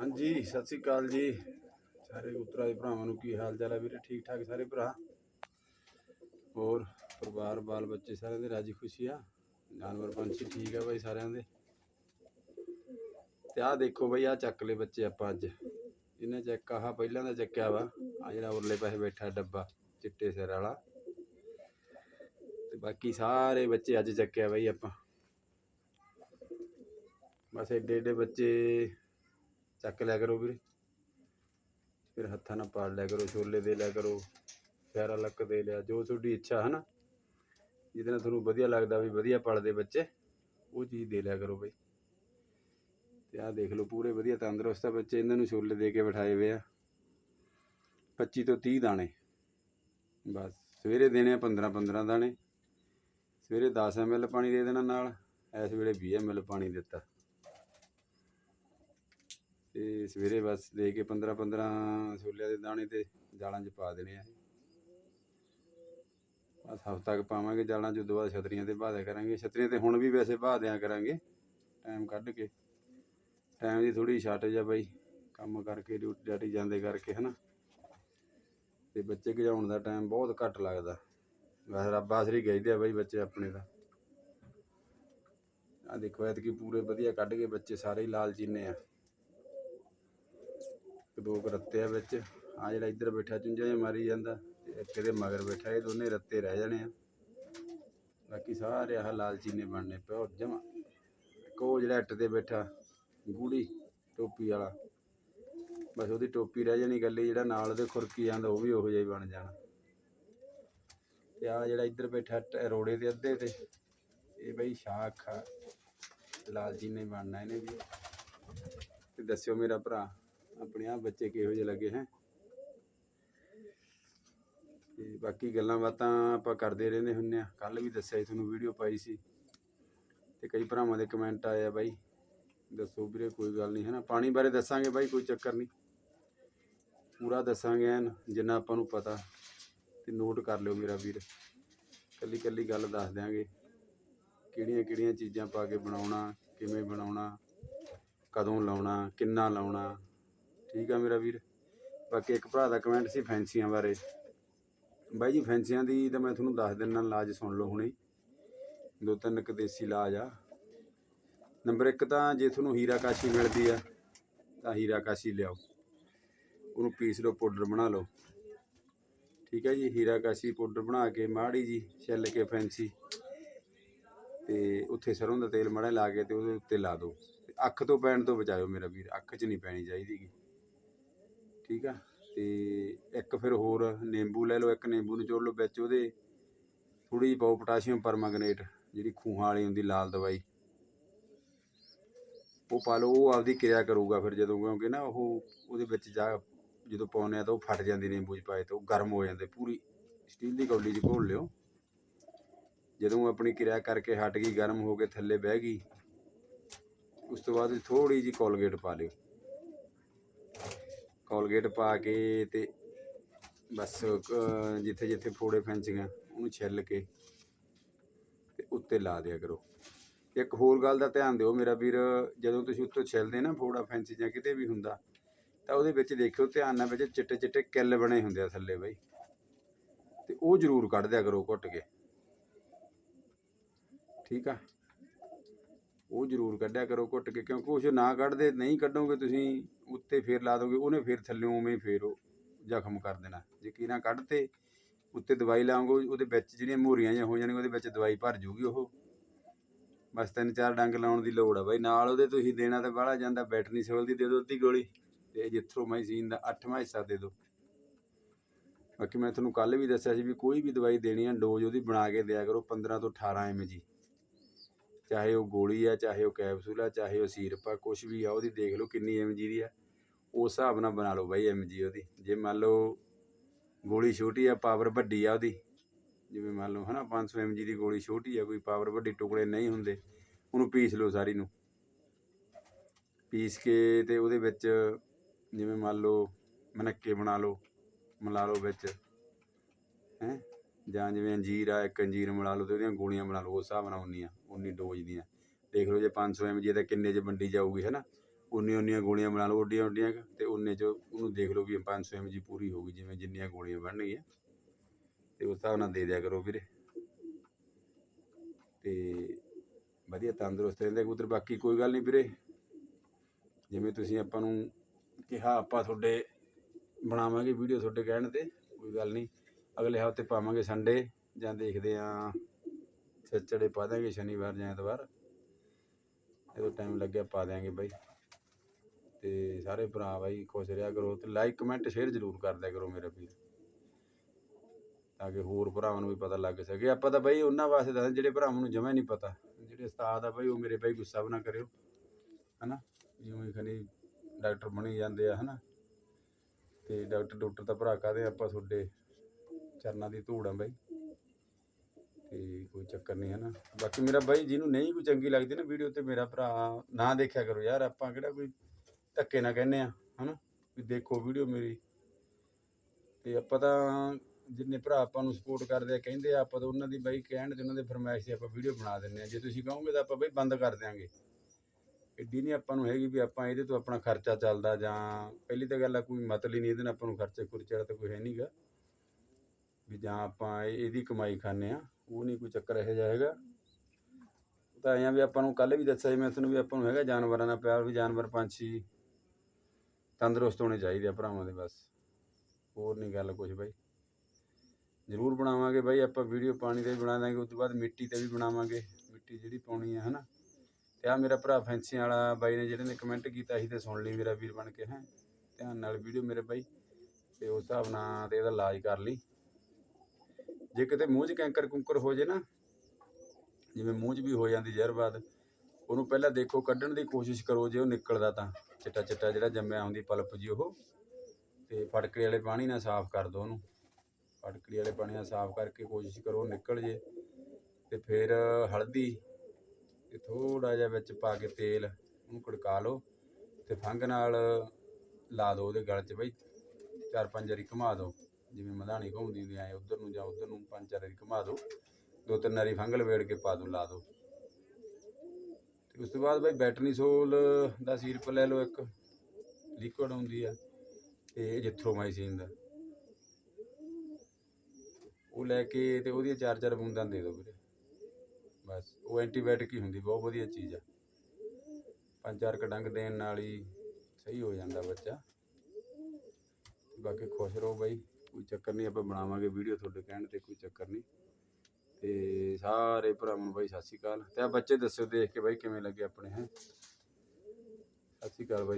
ਹਾਂਜੀ, ਸਤਿ ਸ੍ਰੀ ਅਕਾਲ ਜੀ। ਸਾਰੇ ਉਤਰਾ ਦੇ ਭਰਾਵਾਂ ਨੂੰ ਕੀ ਹਾਲ ਚਾਲ ਹੈ ਵੀਰੇ? ਠੀਕ ਠਾਕ ਸਾਰੇ ਭਰਾ? ਹੋਰ, ਪਰਿਵਾਰ, ਬਾਲ ਬੱਚੇ ਸਾਰਿਆਂ ਦੇ ਰਾਜੀ ਖੁਸ਼ੀ ਆ? ਜਾਨਵਰ, ਪੰਛੀ ਠੀਕ ਆ ਬਾਈ ਸਾਰਿਆਂ ਦੇ? ਤੇ ਆਹ ਦੇਖੋ ਬਈ, ਆਹ ਚੱਕ ਲਏ ਬੱਚੇ ਆਪਾਂ ਅੱਜ। ਇਹਨੇ ਚੱਕ, ਆਹ ਪਹਿਲਾਂ ਦਾ ਚੱਕਿਆ ਵਾ। ਆ ਜਿਹੜਾ ਉਰਲੇ ਪਾਸੇ ਬੈਠਾ ਡੱਬਾ, ਚਿੱਟੇ ਸਿਰ ਵਾਲਾ। ਤੇ ਬਾਕੀ ਸਾਰੇ ਬੱਚੇ ਅੱਜ ਚੱਕਿਆ ਬਈ ਆਪਾਂ। ਬਸ ਏਡੇ ਏਡੇ ਬੱਚੇ ਚੱਕ ਲਿਆ ਕਰੋ ਵੀਰੇ। ਫਿਰ ਹੱਥਾਂ ਨਾਲ ਪਾੜ ਲਿਆ ਕਰੋ, ਛੋਲੇ ਦੇ ਲਿਆ ਕਰੋ, ਪਿਆਰਾ ਲੱਕ ਦੇ ਲਿਆ, ਜੋ ਤੁਹਾਡੀ ਇੱਛਾ ਹੈ ਨਾ ਜਿਹਦੇ ਨਾਲ ਤੁਹਾਨੂੰ ਵਧੀਆ ਲੱਗਦਾ ਵੀ ਵਧੀਆ ਪਲਦੇ ਬੱਚੇ, ਉਹ ਚੀਜ਼ ਦੇ ਲਿਆ ਕਰੋ ਬਈ। ਤੇ ਆਹ ਦੇਖ ਲਓ ਪੂਰੇ ਵਧੀਆ ਤੰਦਰੁਸਤ ਆ ਬੱਚੇ, ਇਹਨਾਂ ਨੂੰ ਛੋਲੇ ਦੇ ਕੇ ਬਿਠਾਏ ਹੋਏ ਆ। 25 ਤੋਂ 30 ਦਾਣੇ। ਬਸ, ਸਵੇਰੇ ਦੇਣੇ ਆ 15 15 ਦਾਣੇ। ਸਵੇਰੇ 10 ml ਪਾਣੀ ਦੇ ਦੇਣਾ ਨਾਲ, ਇਸ ਵੇਲੇ 20 ml ਪਾਣੀ ਦਿੱਤਾ। ਤੇ ਸਵੇਰੇ ਬਸ ਦੇ ਕੇ 15 15 ਛੋਲਿਆਂ ਦੇ ਦਾਣੇ ਤੇ ਜਾਲਾਂ 'ਚ ਪਾ ਦੇਣੇ ਆ। ਬਸ ਹਫ਼ਤਾ ਕੁ ਪਾਵਾਂਗੇ ਜਾਲਾਂ 'ਚ, ਉਦੋਂ ਬਾਅਦ ਛਤਰੀਆਂ ਤੇ ਬਾਦਿਆ ਕਰਾਂਗੇ। ਛਤਰੀਆਂ ਤੇ ਹੁਣ ਵੀ ਵੈਸੇ ਬਾਹ ਕਰਾਂਗੇ ਟਾਈਮ ਕੱਢ ਕੇ। ਟਾਈਮ ਦੀ ਥੋੜੀ ਸ਼ਾਰਟੇਜ ਆ ਬਾਈ, ਕੰਮ ਕਰਕੇ ਡਿਊਟੀ ਡਾਟੀ ਜਾਂਦੇ ਕਰਕੇ, ਹਨਾ। ਤੇ ਬੱਚੇ ਗਜਾਉਣ ਦਾ ਟਾਈਮ ਬਹੁਤ ਘੱਟ ਲੱਗਦਾ। ਵੈਸੇ ਰੱਬ ਆਸਰੀ ਗਈਦੇ ਆ ਬਾਈ ਬੱਚੇ ਆਪਣੇ ਦਾ। ਆ ਦੇਖੋ, ਐਤਕੀ ਪੂਰੇ ਵਧੀਆ ਕੱਢ ਕੇ ਬੱਚੇ ਸਾਰੇ ਹੀ ਲਾਲ ਚੀਨੇ ਆ। ਦੋ ਕੁ ਰੱਤੇ ਆ ਵਿੱਚ। ਆ ਜਿਹੜਾ ਇੱਧਰ ਬੈਠਾ, ਚੁੰਝਾਂ ਜਿਹਾ ਮਾਰੀ ਜਾਂਦਾ ਤੇ ਇੱਕ ਇਹਦੇ ਮਗਰ ਬੈਠਾ, ਇਹ ਦੋਨੇ ਰੱਤੇ ਰਹਿ ਜਾਣੇ ਆ। ਬਾਕੀ ਸਾਰੇ ਆਹ ਲਾਲ ਚੀਨੇ ਬਣਨੇ ਪਿਓ ਜਮਾ। ਇੱਕ ਜਿਹੜਾ ਇੱਟ ਤੇ ਬੈਠਾ, ਗੂੜੀ ਟੋਪੀ ਵਾਲਾ। ਬਸ ਉਹਦੀ ਟੋਪੀ ਰਹਿ ਜਾਣੀ ਗੱਲੀ ਜਿਹੜਾ ਨਾਲ ਉਹਦੇ ਖੁਰਕੀ ਜਾਂਦਾ, ਉਹ ਵੀ ਉਹੋ ਜਿਹਾ ਹੀ ਬਣ ਜਾਣਾ। ਤੇ ਆ ਜਿਹੜਾ ਇੱਧਰ ਬੈਠਾ ਰੋੜੇ ਦੇ ਅੱਧੇ ਤੇ, ਇਹ ਬਈ ਸ਼ਾਖ ਆ। ਲਾਲ ਚੀਨੇ ਬਣਨਾ ਇਹਨੇ ਵੀ। ਤੇ ਦੱਸਿਓ ਮੇਰਾ ਭਰਾ। ਆਪਣੇ ਆ ਬੱਚੇ ਕਿਹੋ ਜਿਹੇ ਲੱਗੇ ਹੈ। ਤੇ ਬਾਕੀ ਗੱਲਾਂ ਬਾਤਾਂ ਆਪਾਂ ਕਰਦੇ ਰਹਿੰਦੇ ਹੁੰਨੇ ਆ ਕੱਲ ਵੀ ਦੱਸਿਆ ਸੀ ਤੁਹਾਨੂੰ, ਵੀਡੀਓ ਪਾਈ ਸੀ। ਤੇ ਕਈ ਭਰਾਵਾਂ ਦੇ ਕਮੈਂਟ ਆਏ ਆ ਬਾਈ। ਦੱਸੋ ਵੀਰੇ, ਕੋਈ ਗੱਲ ਨਹੀਂ ਹੈ ਨਾ ਪਾਣੀ ਬਾਰੇ ਦੱਸਾਂਗੇ ਬਾਈ, ਕੋਈ ਚੱਕਰ ਨਹੀਂ। ਪੂਰਾ ਦੱਸਾਂਗੇ ਐਨ, ਜਿੰਨਾ ਆਪਾਂ ਨੂੰ ਪਤਾ। ਤੇ ਨੋਟ ਕਰ ਲਿਓ ਮੇਰਾ ਵੀਰ। ਕੱਲੀ ਕੱਲੀ ਗੱਲ ਦੱਸ ਦਿਆਂਗੇ। ਕਿਹੜੀਆਂ ਕਿਹੜੀਆਂ ਚੀਜ਼ਾਂ ਪਾ ਕੇ ਬਣਾਉਣਾ, ਕਿਵੇਂ ਬਣਾਉਣਾ, ਕਦੋਂ ਲਾਉਣਾ, ਕਿੰਨਾ ਲਾਉਣਾ। ਠੀਕ ਆ ਮੇਰਾ ਵੀਰ। ਬਾਕੀ ਇੱਕ ਭਰਾ ਦਾ ਕਮੈਂਟ ਸੀ ਫੈਂਸੀਆਂ ਬਾਰੇ। ਬਾਈ ਜੀ, ਫੈਂਸੀਆਂ ਦੀ ਤਾਂ ਮੈਂ ਤੁਹਾਨੂੰ ਦੱਸ ਦਿੰਦਾ ਇਲਾਜ ਸੁਣ ਲਓ ਹੁਣੇ। ਦੋ ਤਿੰਨ ਕੁ ਦੇਸੀ ਇਲਾਜ ਆ। ਨੰਬਰ 1 ਤਾਂ ਜੇ ਤੁਹਾਨੂੰ ਹੀਰਾ ਕਾਸ਼ੀ ਮਿਲਦੀ ਆ, ਤਾਂ ਹੀਰਾ ਕਾਸ਼ੀ ਲਿਆਓ। ਉਹਨੂੰ ਪੀਸ ਲਓ ਪਾਊਡਰ ਬਣਾ ਲਓ। ਠੀਕ ਹੈ ਜੀ, ਹੀਰਾ ਕਾਸ਼ੀ ਪਾਊਡਰ ਬਣਾ ਕੇ ਮਾੜੀ ਜੀ ਛਿੱਲ ਕੇ ਫੈਂਸੀ। ਤੇ ਉੱਥੇ ਸਰੋਂ ਦਾ ਤੇਲ ਮੜਾ ਲਾ ਕੇ ਤੇ ਉਹਦੇ ਉੱਤੇ ਲਾ ਦਿਓ। ਤੇ ਅੱਖ ਤੋਂ ਪੈਣ ਤੋਂ ਬਚਾਇਓ ਮੇਰਾ ਵੀਰ, ਅੱਖ 'ਚ ਨਹੀਂ ਪੈਣੀ ਚਾਹੀਦੀ ਗੀ। ਠੀਕ ਆ? ਤੇ ਇੱਕ ਫਿਰ ਹੋਰ ਨਿੰਬੂ ਲੈ ਲਓ, ਇੱਕ ਨਿੰਬੂ ਨਿਚੋੜ ਲਓ ਵਿੱਚ ਉਹਦੇ। ਥੋੜੀ ਜਿਹੀ ਪਾਓ ਪੋਟਾਸ਼ੀਅਮ ਪਰਮਾਂਗਨੇਟ, ਜਿਹੜੀ ਖੂਹਾਂ ਵਾਲੀ ਹੁੰਦੀ ਲਾਲ ਦਵਾਈ। ਉਹ ਪਾ ਲਓ, ਉਹ ਆਪਦੀ ਕਿਰਿਆ ਕਰੂਗਾ ਫਿਰ ਜਦੋਂ, ਕਿਉਂਕਿ ਨਾ ਉਹ ਉਹਦੇ ਵਿੱਚ ਜਾ ਜਦੋਂ ਪਾਉਂਦੇ ਆ ਤਾਂ ਉਹ ਫਟ ਜਾਂਦੀ ਨਿੰਬੂ 'ਚ ਪਾਏ ਤਾਂ ਉਹ ਗਰਮ ਹੋ ਜਾਂਦੇ, ਪੂਰੀ ਸਟੀਲ ਦੀ ਕੌਲੀ 'ਚ ਘੋਲ ਲਿਓ। ਜਦੋਂ ਆਪਣੀ ਕਿਰਿਆ ਕਰਕੇ ਹਟ ਗਈ, ਗਰਮ ਹੋ ਕੇ ਥੱਲੇ ਬਹਿ ਗਈ, ਉਸ ਤੋਂ ਬਾਅਦ ਥੋੜੀ ਜਿਹੀ ਕੋਲਗੇਟ ਪਾ ਲਿਓ। ਕੋਲਗੇਟ ਪਾ ਕੇ ਤੇ ਬਸ ਜਿੱਥੇ ਜਿੱਥੇ ਫੋੜੇ ਫੈਂਸੀਆਂ ਉਹਨੂੰ ਛਿੱਲ ਕੇ ਤੇ ਉੱਤੇ ਲਾ ਦਿਆ ਕਰੋ। ਇੱਕ ਹੋਰ ਗੱਲ ਦਾ ਧਿਆਨ ਦਿਓ ਮੇਰਾ ਵੀਰ, ਜਦੋਂ ਤੁਸੀਂ ਉੱਤੋਂ ਛਿੱਲਦੇ ਨਾ ਫੋੜਾ ਫੈਂਸੀ ਜਾਂ ਕਿਤੇ ਵੀ ਹੁੰਦਾ, ਤਾਂ ਉਹਦੇ ਵਿੱਚ ਦੇਖਿਓ ਧਿਆਨ ਨਾਲ ਵਿੱਚ ਚਿੱਟੇ ਚਿੱਟੇ ਕਿੱਲ ਬਣੇ ਹੁੰਦੇ ਆ ਥੱਲੇ ਬਈ। ਤੇ ਉਹ ਜ਼ਰੂਰ ਕੱਢ ਦਿਆ ਕਰੋ ਘੁੱਟ ਕੇ। ਠੀਕ ਆ? ਉਹ ਜ਼ਰੂਰ ਕੱਢਿਆ ਕਰੋ ਘੁੱਟ ਕੇ, ਕਿਉਂਕਿ ਕੁਛ ਨਾ ਕੱਢਦੇ, ਨਹੀਂ ਕੱਢੋਗੇ ਤੁਸੀਂ, ਉੱਤੇ ਫੇਰ ਲਾ ਦੋਗੇ, ਉਹਨੇ ਫੇਰ ਥੱਲਿਓਂ ਉਵੇਂ ਹੀ ਫੇਰ ਉਹ ਜ਼ਖਮ ਕਰ ਦੇਣਾ। ਜੇ ਕੀਰਾਂ ਕੱਢਤੇ, ਉੱਤੇ ਦਵਾਈ ਲਾਉਂਗੇ ਉਹਦੇ ਵਿੱਚ ਜਿਹੜੀਆਂ ਮੋਰੀਆਂ ਜਿਹੀਆਂ ਹੋ ਜਾਣਗੀਆਂ, ਉਹਦੇ ਵਿੱਚ ਦਵਾਈ ਭਰ ਜੂਗੀ ਉਹ। ਬਸ ਤਿੰਨ ਚਾਰ ਡੰਗ ਲਾਉਣ ਦੀ ਲੋੜ ਆ ਬਾਈ, ਨਾਲ ਉਹਦੇ ਤੁਸੀਂ ਦੇਣਾ ਤਾਂ ਬਾਹਲਾ ਜਾਂਦਾ ਬੈਟਰੀ ਸਿਵਲ ਦੀ ਦੇ ਦਿਓ ਅੱਧੀ ਗੋਲੀ, ਤੇ ਜਿਥਰੋਮਾਈਸੀਨ ਦਾ 8ਵਾਂ ਹਿੱਸਾ ਦੇ ਦਿਓ ਬਾਕੀ ਮੈਂ ਤੁਹਾਨੂੰ ਕੱਲ ਵੀ ਦੱਸਿਆ ਸੀ ਵੀ ਕੋਈ ਵੀ ਦਵਾਈ ਦੇਣੀ ਆ, ਡੋਜ਼ ਉਹਦੀ ਬਣਾ ਕੇ ਦਿਆ ਕਰੋ 15 ਤੋਂ 18 ਜੀ ਚਾਹੇ ਉਹ ਗੋਲੀ ਆ, ਚਾਹੇ ਉਹ ਕੈਪਸੂਲ ਆ, ਚਾਹੇ ਉਹ ਸੀਰਪ ਆ ਕੁਝ ਵੀ ਆ, ਉਹਦੀ ਦੇਖ ਲਓ ਕਿੰਨੀ ਐਮਜੀ ਦੀ ਆ। ਉਸ ਹਿਸਾਬ ਨਾਲ ਬਣਾ ਲਓ ਬਾਈ ਐਮਜੀ ਉਹਦੀ। ਜੇ ਮੰਨ ਲਓ ਗੋਲੀ ਛੋਟੀ ਆ ਪਾਵਰ ਵੱਡੀ ਆ ਉਹਦੀ, ਜਿਵੇਂ ਮੰਨ ਲਓ ਹਨਾ 500 ਐਮਜੀ ਦੀ ਗੋਲੀ ਛੋਟੀ ਆ, ਕੋਈ ਪਾਵਰ ਵੱਡੀ ਟੁਕੜੇ ਨਹੀਂ ਹੁੰਦੇ, ਉਹਨੂੰ ਪੀਸ ਲਓ ਸਾਰੀ ਨੂੰ। ਪੀਸ ਕੇ ਤੇ ਉਹਦੇ ਵਿੱਚ ਜਿਵੇਂ ਮੰਨ ਲਓ ਮਨੱਕੇ ਬਣਾ ਲਓ, ਮਿਲਾ ਲਓ ਵਿੱਚ, ਹੈ? ਜਾਂ ਜਿਵੇਂ ਅੰਜੀਰ ਆ, ਇੱਕ ਅੰਜੀਰ ਮਿਲਾ ਲਓ ਤੇ ਉਹਦੀਆਂ ਗੋਲੀਆਂ ਬਣਾ ਲਓ, ਉਸ ਹਿਸਾਬ ਨਾਲ ਹੁੰਦੀਆਂ। ਉਨੀ ਡੋਜ਼ ਦੀਆਂ। ਦੇਖ ਲਓ ਜੇ 500 ਜੀ ਦਾ ਕਿੰਨੇ ਚ ਵੰਡੀ ਜਾਊਗੀ, ਹੈਨਾ? ਉਨੀ ਉਨੀਆਂ ਗੋਲੀਆਂ ਬਣਾ ਲਓ ਓਡੀਆਂ ਓਡੀਆਂ ਤੇ ਉਨੇ ਚ ਉਹਨੂੰ ਦੇਖ ਲਓ ਵੀ 500 ਜੀ ਪੂਰੀ ਹੋਊਗੀ ਜਿਵੇਂ ਜਿੰਨੀਆਂ ਗੋਲੀਆਂ ਬਣਨਗੀਆਂ। ਤੇ ਉਸ ਹਿਸਾਬ ਨਾਲ ਦੇ ਦਿਆ ਕਰੋ ਵੀਰੇ। ਤੇ ਵਧੀਆ ਤੰਦਰੁਸਤ ਰਹਿੰਦੇ ਕਬੂਤਰ, ਬਾਕੀ ਕੋਈ ਗੱਲ ਨਹੀਂ ਵੀਰੇ। ਜਿਵੇਂ ਤੁਸੀਂ ਆਪਾਂ ਨੂੰ ਕਿਹਾ, ਆਪਾਂ ਤੁਹਾਡੇ ਬਣਾਵਾਂਗੇ ਵੀਡੀਓ ਤੁਹਾਡੇ ਕਹਿਣ ਤੇ, ਕੋਈ ਗੱਲ ਨਹੀਂ। ਅਗਲੇ ਹਫ਼ਤੇ ਪਾਵਾਂਗੇ ਸੰਡੇ ਜਾਂ ਦੇਖਦੇ ਆਂ ਸੈਚਰਡੇ ਪਾ ਦਾਂਗੇ ਸ਼ਨੀਵਾਰ ਜਾਂ ਐਤਵਾਰ। ਜਦੋਂ ਟਾਈਮ ਲੱਗਿਆ ਪਾ ਦਿਆਂਗੇ ਬਾਈ। ਤੇ ਸਾਰੇ ਭਰਾ ਬਾਈ ਖੁਸ਼ ਰਿਹਾ ਕਰੋ ਤੇ ਲਾਈਕ ਕਮੈਂਟ ਸ਼ੇਅਰ ਜ਼ਰੂਰ ਕਰ ਦਿਆ ਕਰੋ ਮੇਰੇ ਵੀਰ। ਤਾਂ ਕਿ ਹੋਰ ਭਰਾਵਾਂ ਨੂੰ ਵੀ ਪਤਾ ਲੱਗ ਸਕੇ। ਆਪਾਂ ਤਾਂ ਬਾਈ ਉਹਨਾਂ ਵਾਸਤੇ ਦੱਸ ਜਿਹੜੇ ਭਰਾਵਾਂ ਨੂੰ ਜਮਾ ਨਹੀਂ ਪਤਾ। ਜਿਹੜੇ ਉਸਤਾਦ ਆ ਬਾਈ, ਉਹ ਮੇਰੇ ਬਾਈ ਗੁੱਸਾ ਵੀ ਨਾ ਕਰਿਓ। ਹਨਾ? ਜਿਵੇਂ ਖਨੀ ਡਾਕਟਰ ਬਣੀ ਜਾਂਦੇ ਆ, ਹਨਾ? ਤੇ ਡਾਕਟਰ ਡਾਕਟਰ ਤਾਂ ਭਰਾ ਕਾਹਦੇ ਆਪਾਂ ਤੁਹਾਡੇ ਚਰਨਾਂ ਦੀ ਧੂੜ ਆ ਬਾਈ। ਤੇ ਕੋਈ ਚੱਕਰ ਨਹੀਂ ਹੈ ਨਾ ਬਾਕੀ ਮੇਰਾ ਬਾਈ ਜਿਹਨੂੰ ਨਹੀਂ ਕੋਈ ਚੰਗੀ ਲੱਗਦੀ ਨਾ ਵੀਡੀਓ ਤੇ ਮੇਰਾ ਭਰਾ, ਨਾ ਦੇਖਿਆ ਕਰੋ ਯਾਰ, ਆਪਾਂ ਕਿਹੜਾ ਕੋਈ ਧੱਕੇ ਨਾ ਕਹਿੰਦੇ ਆ, ਹਨਾ? ਵੀ ਦੇਖੋ ਵੀਡੀਓ ਮੇਰੀ। ਤੇ ਆਪਾਂ ਤਾਂ ਜਿੰਨੇ ਭਰਾ ਆਪਾਂ ਨੂੰ ਸਪੋਰਟ ਕਰਦੇ ਆ, ਕਹਿੰਦੇ ਆ, ਆਪਾਂ ਤਾਂ ਉਹਨਾਂ ਦੀ ਬਾਈ ਕਹਿਣ ਤੇ ਉਹਨਾਂ ਦੇ ਫਰਮਾਇਸ਼ ਤੇ ਆਪਾਂ ਵੀਡੀਓ ਬਣਾ ਦਿੰਨੇ ਆ। ਜੇ ਤੁਸੀਂ ਕਹੋਗੇ ਤਾਂ ਆਪਾਂ ਬਈ ਬੰਦ ਕਰ ਦਿਆਂਗੇ। ਐਡੀ ਨਹੀਂ ਆਪਾਂ ਨੂੰ ਹੈਗੀ ਵੀ ਆਪਾਂ ਇਹਦੇ ਤੋਂ ਆਪਣਾ ਖਰਚਾ ਚੱਲਦਾ ਜਾਂ, ਪਹਿਲੀ ਤਾਂ ਗੱਲ ਆ, ਕੋਈ ਮਤਲਬ ਹੀ ਨਹੀਂ, ਇਹਦੇ ਨਾਲ ਆਪਾਂ ਨੂੰ ਖਰਚੇ ਖੁਰਚੇ ਦਾ ਤਾਂ ਕੋਈ ਹੈ ਨਹੀਂਗਾ ਵੀ ਜਾਂ ਆਪਾਂ ਇਹ- ਇਹਦੀ ਕਮਾਈ ਖਾਂਦੇ ਆ ਉਹ ਨਹੀਂ ਕੋਈ ਚੱਕਰ ਇਹੋ ਜਿਹਾ ਹੈਗਾ। ਤਾਂ ਐਂ ਵੀ ਆਪਾਂ ਨੂੰ ਕੱਲ ਵੀ ਦੱਸਿਆ ਸੀ, ਮੈਂ ਤੁਹਾਨੂੰ ਵੀ ਆਪਾਂ ਨੂੰ ਹੈਗਾ ਜਾਨਵਰਾਂ ਦਾ ਪਿਆਰ ਵੀ ਜਾਨਵਰ ਪੰਛੀ ਤੰਦਰੁਸਤ ਹੋਣੇ ਚਾਹੀਦੇ ਆ ਭਰਾਵਾਂ ਦੇ ਬਸ। ਹੋਰ ਨਹੀਂ ਗੱਲ ਕੁਝ ਬਾਈ। ਜ਼ਰੂਰ ਬਣਾਵਾਂਗੇ ਬਾਈ, ਆਪਾਂ ਵੀਡੀਓ ਪਾਣੀ ਤੇ ਵੀ ਬਣਾ ਦਾਂਗੇ, ਉਸ ਤੋਂ ਬਾਅਦ ਮਿੱਟੀ ਤੇ ਵੀ ਬਣਾਵਾਂਗੇ। ਮਿੱਟੀ ਜਿਹੜੀ ਪਾਉਣੀ ਹੈ ਹਨਾ। ਤੇ ਆ ਮੇਰਾ ਭਰਾ ਫੈਂਸੀ ਵਾਲਾ ਬਾਈ ਨੇ ਜਿਹੜੇ ਨੇ ਕਮੈਂਟ ਕੀਤਾ ਸੀ ਤੇ ਸੁਣ ਲਈ ਮੇਰਾ ਵੀਰ ਬਣ ਕੇ, ਹੈ। ਧਿਆਨ ਨਾਲ ਵੀਡੀਓ ਮੇਰੇ ਬਾਈ, ਤੇ ਉਸ ਹਿਸਾਬ ਨਾਲ ਤੇ ਇਹਦਾ ਇਲਾਜ ਕਰ ਲਈ। ਜੇ ਕਿਤੇ ਮੂੰਹ 'ਚ ਕੈਂਕਰ ਕੁੰਕਰ ਹੋ ਜੇ ਨਾ, ਜਿਵੇਂ ਮੂੰਹ 'ਚ ਵੀ ਹੋ ਜਾਂਦੀ ਜ਼ਹਿਰ ਬਾਦ ਉਹਨੂੰ ਪਹਿਲਾਂ ਦੇਖੋ, ਕੱਢਣ ਦੀ ਕੋਸ਼ਿਸ਼ ਕਰੋ ਜੇ ਉਹ ਨਿਕਲਦਾ ਤਾਂ। ਚਿੱਟਾ ਚਿੱਟਾ ਜਿਹੜਾ ਜੰਮਿਆ ਹੁੰਦੀ ਪਲਪ ਜੀ ਉਹ, ਤੇ ਫਟਕੜੀ ਵਾਲੇ ਪਾਣੀ ਨਾਲ ਸਾਫ਼ ਕਰ ਦਿਓ ਉਹਨੂੰ। ਫਟਕੜੀ ਵਾਲੇ ਪਾਣੀ ਨਾਲ ਸਾਫ਼ ਕਰਕੇ ਕੋਸ਼ਿਸ਼ ਕਰੋ ਨਿਕਲ ਜੇ, ਤੇ ਫਿਰ ਹਲਦੀ, ਤੇ ਥੋੜਾ ਜਿਹਾ ਵਿੱਚ ਪਾ ਕੇ ਤੇਲ ਉਹਨੂੰ ਕੜਕਾ ਲਓ, ਤੇ ਫੰਗ ਨਾਲ ਲਾ ਦਿਓ ਉਹਦੇ ਗਲ 'ਚ ਬਈ, ਚਾਰ ਪੰਜ ਵਾਰੀ ਘੁਮਾ ਦਿਓ ਜਿਵੇਂ ਮਧਾਣੀ ਘੁੰਮਦੀ ਹੁੰਦੀ ਐ, ਉਧਰ ਨੂੰ ਜਾਂ ਉਧਰ ਨੂੰ ਪੰਜ ਚਾਰ ਵਾਰੀ ਘੁਮਾ ਦਿਓ ਦੋ ਤਿੰਨ ਵਾਰੀ ਫੰਗ ਵੇੜ ਕੇ ਪਾ ਦਿਓ ਲਾ ਦਿਓ ਤੇ ਉਸ ਤੋਂ ਬਾਅਦ ਬਈ ਬੈਟਨੀਸੋਲ ਦਾ ਸੀਰਪ ਲੈ ਲਓ ਇੱਕ, ਲਿਕੁਇਡ ਹੁੰਦੀ ਆ, ਤੇ ਜਿਥਰੋਮਾਈਸਿਨ ਦਾ। ਉਹ ਲੈ ਕੇ ਤੇ ਉਹਦੀਆਂ ਚਾਰ ਚਾਰ ਬੂੰਦਾਂ ਦੇ ਦਿਓ ਵੀਰੇ। ਬਸ, ਉਹ ਐਂਟੀਬਾਇਓਟਿਕ ਹੀ ਹੁੰਦੀ, ਬਹੁਤ ਵਧੀਆ ਚੀਜ਼ ਆ। ਪੰਜ ਚਾਰ ਕਡੰਗ ਦੇਣ ਨਾਲ ਹੀ ਸਹੀ ਹੋ ਜਾਂਦਾ ਬੱਚਾ। ਬਾਕੀ ਖੁਸ਼ ਰਹੋ ਬਾਈ। ਕੋਈ ਚੱਕਰ ਨਹੀਂ, ਆਪਾਂ ਬਣਾਵਾਂਗੇ ਵੀਡੀਓ ਤੁਹਾਡੇ ਕਹਿਣ ਤੇ, ਕੋਈ ਚੱਕਰ ਨਹੀਂ। ਤੇ ਸਾਰੇ ਭਰਾਵਾਂ ਨੂੰ ਬਾਈ ਸਤਿ ਸ਼੍ਰੀ ਅਕਾਲ। ਤੇ ਆ ਬੱਚੇ ਦੱਸਿਓ ਦੇਖ ਕੇ ਬਾਈ ਕਿਵੇਂ ਲੱਗੇ ਆਪਣੇ, ਹੈ। ਸਤਿ ਸ਼੍ਰੀ ਅਕਾਲ ਬਾਈ।